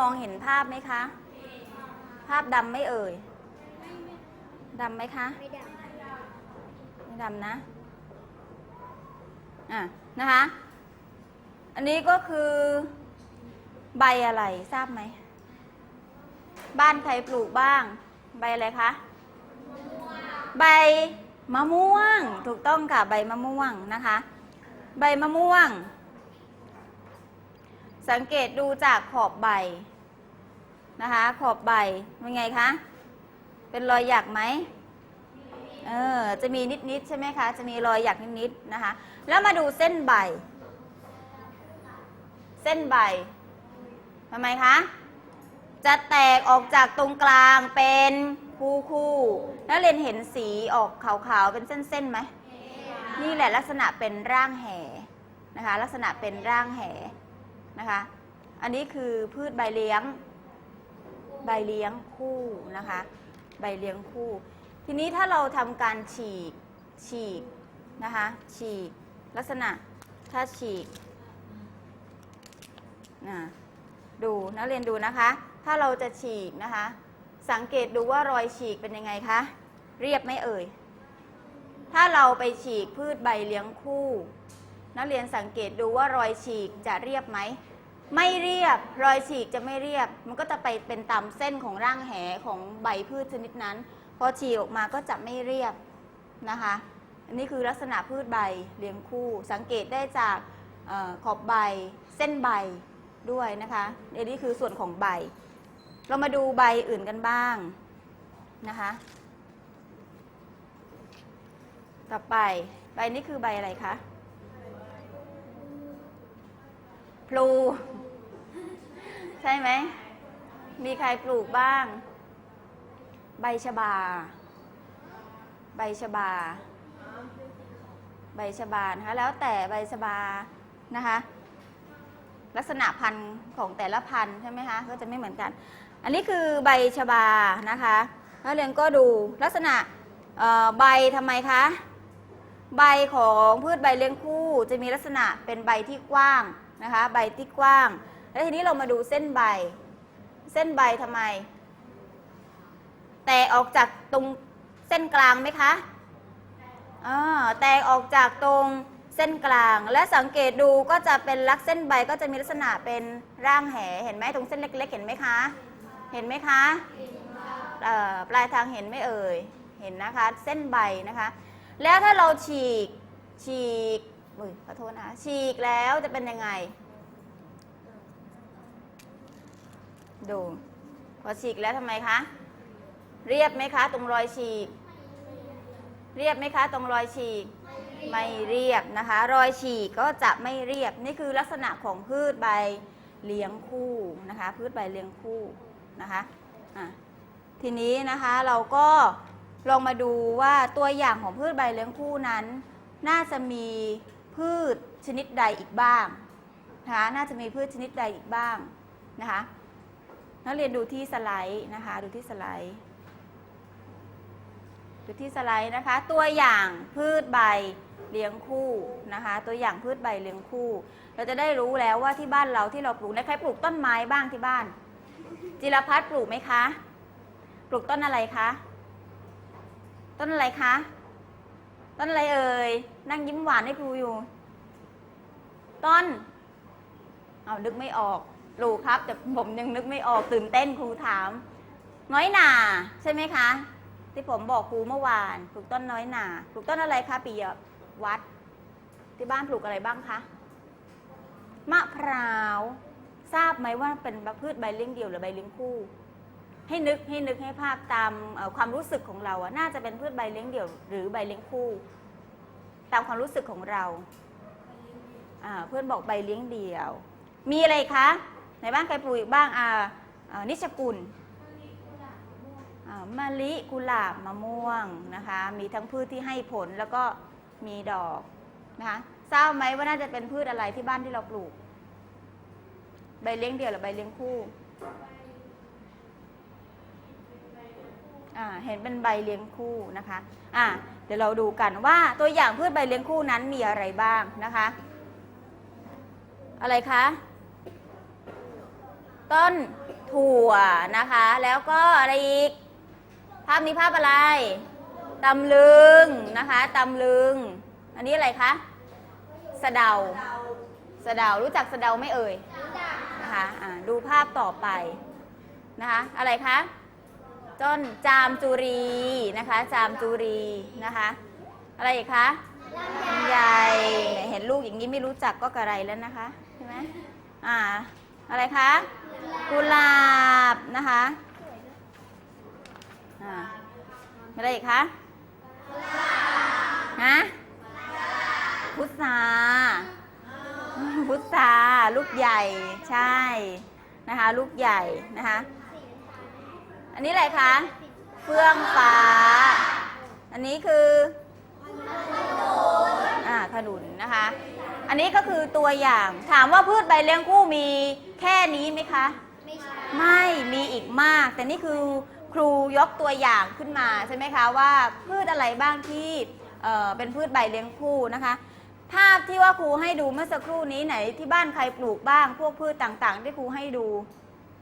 มองเห็นภาพไหมคะ ภาพดำไม่เอ่ยดำไหมคะ ไม่ดังไม่ดำนะ อะ นะคะ อันนี้ก็คือใบอะไรทราบไหม บ้านใครปลูกบ้าง ใบอะไรคะ ใบมะม่วง ถูกต้องค่ะ ใบมะม่วงนะคะ ใบมะม่วง สังเกตดูจากขอบใบนะคะ ขอบใบเป็นไงคะ เป็นรอยหยักไหมเออจะมีนิดๆใช่ไหมคะ จะมีรอยหยักนิดๆนะคะ แล้วมาดูเส้นใบ เส้นใบทำไมคะ จะแตกออกจากตรงกลางเป็นคู่คู่แล้วเรนเห็นสีออกขาวๆเป็นเส้นๆไหมนี่แหละลักษณะเป็นร่างแห่นะคะ ลักษณะเป็นร่างแห่ นะคะ อันนี้คือพืชใบเลี้ยง ใบเลี้ยงคู่นะคะ ใบเลี้ยงคู่ ทีนี้ถ้าเราทำการฉีก ฉีกนะคะ ฉีกลักษณะ ถ้าฉีกนะดูนักเรียนดูนะคะ ถ้าเราจะฉีกนะคะ สังเกตดูว่ารอยฉีกเป็นยังไงคะ เรียบไหมเอ่ย ถ้าเราไปฉีกพืชใบเลี้ยงคู่ นักเรียนสังเกตดูว่ารอยฉีกจะเรียบไหม ไม่เรียบรอยฉีกจะไม่เรียบ มันก็จะไปเป็นตามเส้นของร่างแหของใบพืชชนิดนั้น พอฉีกออกมาก็จะไม่เรียบนะคะ อันนี้คือลักษณะพืชใบเลี้ยงคู่ สังเกตได้จากออขอบใบเส้นใบด้วยนะคะอันนี้คือส่วนของใบ เรามาดูใบอื่นกันบ้างนะคะ ต่อไปใบนี้คือใบอะไรคะพลู ใช่ไหม มีใครปลูกบ้าง ใบชบา ใบชบา ใบชบานะคะ แล้วแต่ใบชบานะคะ ลักษณะพันธุ์ของแต่ละพันธุ์ใช่ไหมคะ ก็จะไม่เหมือนกัน อันนี้คือใบชบานะคะแล้วเรียนก็ดูลักษณะใบทำไมคะ ใบของพืชใบเลี้ยงคู่ จะมีลักษณะเป็นใบที่กว้างนะคะ ใบที่กว้าง แล้วทีนี้เรามาดูเส้นใบ เส้นใบทำไม แตกออกจากตรงเส้นกลางไหมคะอ่าแตกออกจากตรงเส้นกลาง และสังเกตดูก็จะเป็นลักษณ์เส้นใบก็จะมีลักษณะเป็นร่างแห เห็นไหมตรงเส้นเล็ก ๆ เห็นไหมคะ เห็นไหมคะเอ่อปลายทางเห็นไหมเอ่ย เห็นนะคะ เส้นใบนะคะ แล้วถ้าเราฉีกฉีกอุ้ยขอโทษนะฉีกแล้วจะเป็นยังไง ดู พอฉีกแล้วทำไมคะ เรียบไหมคะ ตรงรอยฉีก เรียบไหมคะ ตรงรอยฉีก ไม่เรียบนะคะ รอยฉีกก็จะไม่เรียบ นี่คือลักษณะของพืชใบเลี้ยงคู่นะคะ พืชใบเลี้ยงคู่นะคะะทีนี้นะคะเราก็ลองมาดูว่าตัวอย่างของพืชใบเลี้ยงคู่นั้น น่าจะมีพืชชนิดใดอีกบ้างนะคะ น่าจะมีพืชชนิดใดอีกบ้างนะคะ นักเรียนดูที่สไลด์นะคะ ดูที่สไลด์ดูที่สไลด์นะคะ ตัวอย่างพืชใบเลี้ยงคู่นะคะ ตัวอย่างพืชใบเลี้ยงคู่ เราจะได้รู้แล้วว่าที่บ้านเราที่เราปลูกนะใครปลูกต้นไม้บ้างที่บ้าน จิรพัฒน์ปลูกไหมคะ ปลูกต้นอะไรคะ ต้นอะไรคะ ต้นอะไรเอ่ยนั่งยิ้มหวานให้ครูอยู่ ต้นเอานึกไม่ออก ปลูกครับ แต่ผมยังนึกไม่ออกตื่นเต้นครูถาม น้อยหนาใช่ไหมคะ ที่ผมบอกครูเมื่อวานปลูกต้นน้อยหนาปลูกต้นอะไรคะปียวัด ที่บ้านปลูกอะไรบ้างคะมะพร้าวทราบไหมว่าเป็นพืชใบเลี้ยงเดี่ยวหรือใบเลี้ยงคู่ ให้นึกให้นึกให้ภาพตามความรู้สึกของเราอะน่าจะเป็นพืชใบเลี้ยงเดี่ยว หรือใบเลี้ยงคู่ ตามความรู้สึกของเราเพื่อนบอกใบเลี้ยงเดี่ยว มีอะไรคะ ไหนบ้างใครปลูกอีกบ้างอ่านิชกุลมะลิกุหลาบมะม่วงนะคะ มีทั้งพืชที่ให้ผลแล้วก็มีดอกนะคะทราบไหมว่าน่าจะเป็นพืชอะไรที่บ้านที่เราปลูก ใบเลี้ยงเดี่ยวหรือใบเลี้ยงคู่เห็นเป็นใบเลี้ยงคู่นะคะอ่าเดี๋ยวเราดูกันว่าตัวอย่างพืชใบเลี้ยงคู่นั้นมีอะไรบ้างนะคะ อะไรคะ ต้นถั่วนะคะ แล้วก็อะไรอีก ภาพนี้ภาพอะไรตำลึงนะคะตำลึง อันนี้อะไรคะสะเดาสะเดารู้จักสะเดาไหม่เอ่ยนะคะอ่าดูภาพต่อไปนะคะ อะไรคะต้นจามจุรีนะคะ จามจุรีนะคะ อะไรอีกคะลำไยเห็นลูกอย่างนี้ไม่รู้จักก็กระไรแล้วนะคะใช่ไหมอ่าอะไรคะ กุหลาบนะคะอ่าอะไรอีกคะฮะพุทราพุทราลูกใหญ่ใช่นะคะ ลูกใหญ่นะคะ อันนี้อะไรคะเฟื่องฟ้า อันนี้คืออ่าขนุนนะคะ อันนี้ก็คือตัวอย่างถามว่าพืชใบเลี้ยงคู่มีแค่นี้ไหมคะ ไม่ใช่ไม่มีอีกมาก แต่นี่คือครูยกตัวอย่างขึ้นมาใช่ไหมคะว่าพืชอะไรบ้างที่เเป็นพืชใบเลี้ยงคู่นะคะ ภาพที่ว่าครูให้ดูเมื่อสักครู่นี้ไหนที่บ้านใครปลูกบ้าง พวกพืชต่างๆ ที่ครูให้ดู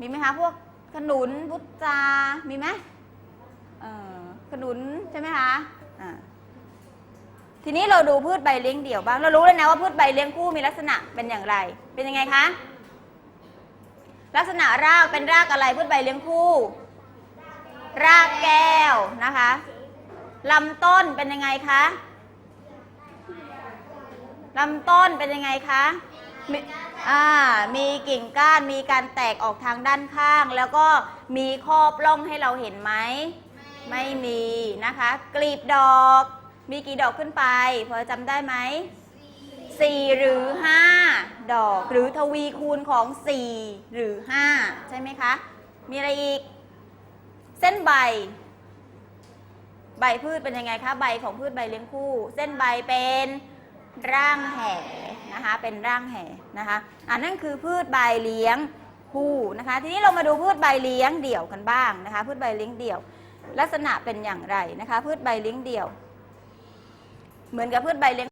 มีไหมคะพวกขนุนพุทรามีไหมขนุนใช่ไหมคะอ่า ทีนี้เราดูพืชใบเลี้ยงเดี่ยวบ้าง เรารู้เลยนะว่าพืชใบเลี้ยงคู่มีลักษณะเป็นอย่างไร เป็นยังไงคะ ลักษณะรากเป็นรากอะไรพืชใบเลี้ยงคู่ รากแก้วนะคะลำต้นเป็นยังไงคะลำต้นเป็นยังไงคะมีอ่า มีกิ่งก้าน มีการแตกออกทางด้านข้าง แล้วก็มีครอบร่องให้เราเห็นไหม ไม่มีนะคะ กลีบดอก มีกี่ดอกขึ้นไปพอจำได้ไหมสี่หรือห้าดอกหรือทวีคูณของสี่หรือห้าใช่ไหมคะ มีอะไรอีก เส้นใบ ใบพืชเป็นยังไงคะ ใบของพืชใบเลี้ยงคู่ เส้นใบเป็นร่างแห่นะคะเป็นร่างแห่นะคะอันนั่นคือพืชใบเลี้ยงคู่นะคะ ทีนี้เรามาดูพืชใบเลี้ยงเดี่ยวกันบ้างนะคะ พืชใบเลี้ยงเดี่ยว ลักษณะเป็นอย่างไรนะคะ พืชใบเลี้ยงเดี่ยว เหมือนกับพืชใบเลี้ยง